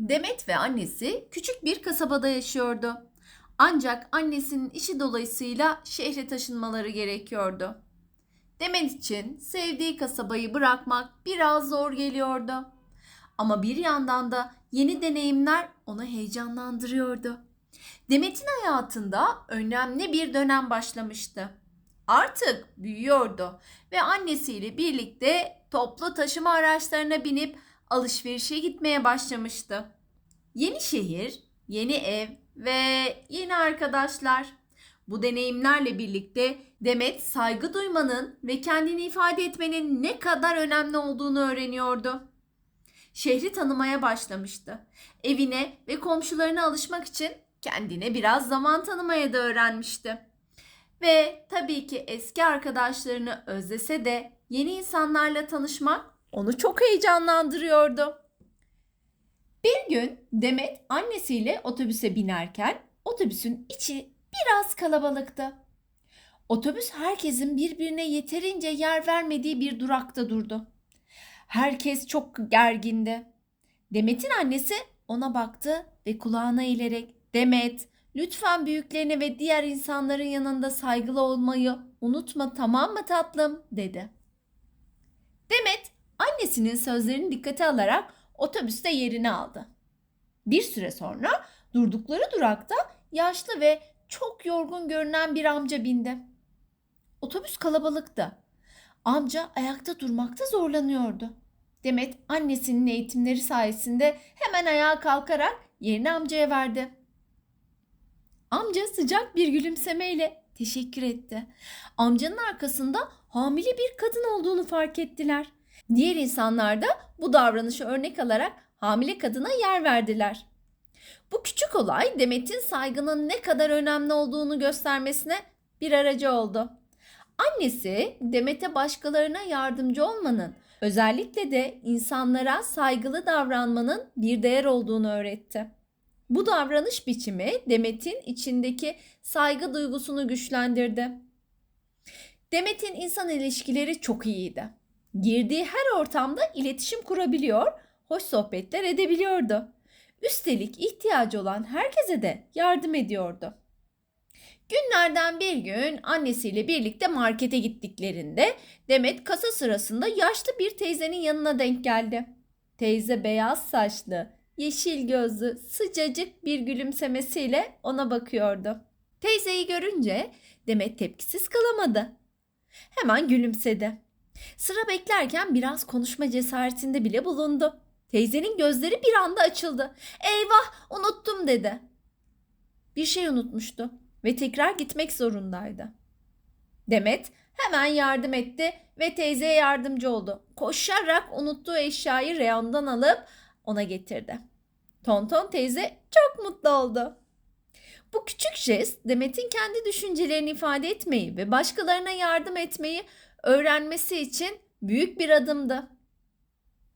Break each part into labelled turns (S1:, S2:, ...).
S1: Demet ve annesi küçük bir kasabada yaşıyordu. Ancak annesinin işi dolayısıyla şehre taşınmaları gerekiyordu. Demet için sevdiği kasabayı bırakmak biraz zor geliyordu. Ama bir yandan da yeni deneyimler onu heyecanlandırıyordu. Demet'in hayatında önemli bir dönem başlamıştı. Artık büyüyordu ve annesiyle birlikte toplu taşıma araçlarına binip alışverişe gitmeye başlamıştı. Yeni şehir, yeni ev ve yeni arkadaşlar. Bu deneyimlerle birlikte Demet saygı duymanın ve kendini ifade etmenin ne kadar önemli olduğunu öğreniyordu. Şehri tanımaya başlamıştı. Evine ve komşularına alışmak için kendine biraz zaman tanımaya da öğrenmişti. Ve tabii ki eski arkadaşlarını özlese de yeni insanlarla tanışmak onu çok heyecanlandırıyordu. Bir gün Demet annesiyle otobüse binerken otobüsün içi biraz kalabalıktı. Otobüs herkesin birbirine yeterince yer vermediği bir durakta durdu. Herkes çok gergindi. Demet'in annesi ona baktı ve kulağına eğilerek Demet, lütfen büyüklerine ve diğer insanların yanında saygılı olmayı unutma tamam mı tatlım dedi. Annesinin sözlerini dikkate alarak otobüste yerini aldı. Bir süre sonra durdukları durakta yaşlı ve çok yorgun görünen bir amca bindi. Otobüs kalabalıktı. Amca ayakta durmakta zorlanıyordu. Demet annesinin eğitimleri sayesinde hemen ayağa kalkarak yerini amcaya verdi. Amca sıcak bir gülümsemeyle teşekkür etti. Amcanın arkasında hamile bir kadın olduğunu fark ettiler. Diğer insanlar da bu davranışı örnek alarak hamile kadına yer verdiler. Bu küçük olay Demet'in saygının ne kadar önemli olduğunu göstermesine bir aracı oldu. Annesi Demet'e başkalarına yardımcı olmanın, özellikle de insanlara saygılı davranmanın bir değer olduğunu öğretti. Bu davranış biçimi Demet'in içindeki saygı duygusunu güçlendirdi. Demet'in insan ilişkileri çok iyiydi. Girdiği her ortamda iletişim kurabiliyor, hoş sohbetler edebiliyordu. Üstelik ihtiyacı olan herkese de yardım ediyordu. Günlerden bir gün annesiyle birlikte markete gittiklerinde Demet kasa sırasında yaşlı bir teyzenin yanına denk geldi. Teyze beyaz saçlı, yeşil gözlü, sıcacık bir gülümsemesiyle ona bakıyordu. Teyzeyi görünce Demet tepkisiz kalamadı. Hemen gülümsedi. Sıra beklerken biraz konuşma cesaretinde bile bulundu. Teyzenin gözleri bir anda açıldı. Eyvah unuttum dedi. Bir şey unutmuştu ve tekrar gitmek zorundaydı. Demet hemen yardım etti ve teyzeye yardımcı oldu. Koşarak unuttuğu eşyayı reyondan alıp ona getirdi. Tonton teyze çok mutlu oldu. Bu küçük jest Demet'in kendi düşüncelerini ifade etmeyi ve başkalarına yardım etmeyi öğrenmesi için büyük bir adımdı.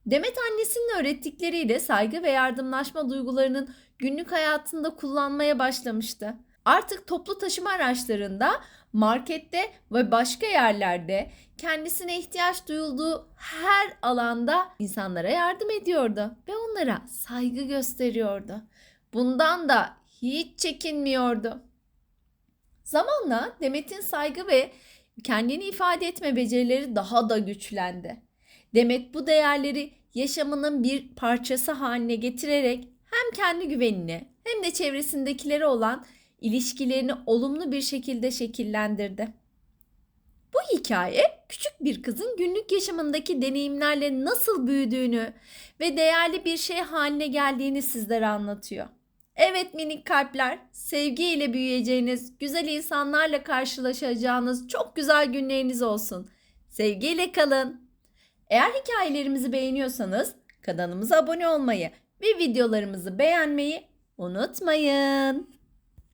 S1: Demet annesinin öğrettikleriyle saygı ve yardımlaşma duygularının günlük hayatında kullanmaya başlamıştı. Artık toplu taşıma araçlarında, markette ve başka yerlerde kendisine ihtiyaç duyulduğu her alanda insanlara yardım ediyordu ve onlara saygı gösteriyordu. Bundan da hiç çekinmiyordu. Zamanla Demet'in saygı ve kendini ifade etme becerileri daha da güçlendi. Demet bu değerleri yaşamının bir parçası haline getirerek hem kendi güvenini hem de çevresindekileri olan ilişkilerini olumlu bir şekilde şekillendirdi. Bu hikaye küçük bir kızın günlük yaşamındaki deneyimlerle nasıl büyüdüğünü ve değerli bir şey haline geldiğini sizlere anlatıyor. Evet minik kalpler, sevgiyle büyüyeceğiniz, güzel insanlarla karşılaşacağınız çok güzel günleriniz olsun. Sevgiyle kalın. Eğer hikayelerimizi beğeniyorsanız kanalımıza abone olmayı ve videolarımızı beğenmeyi unutmayın.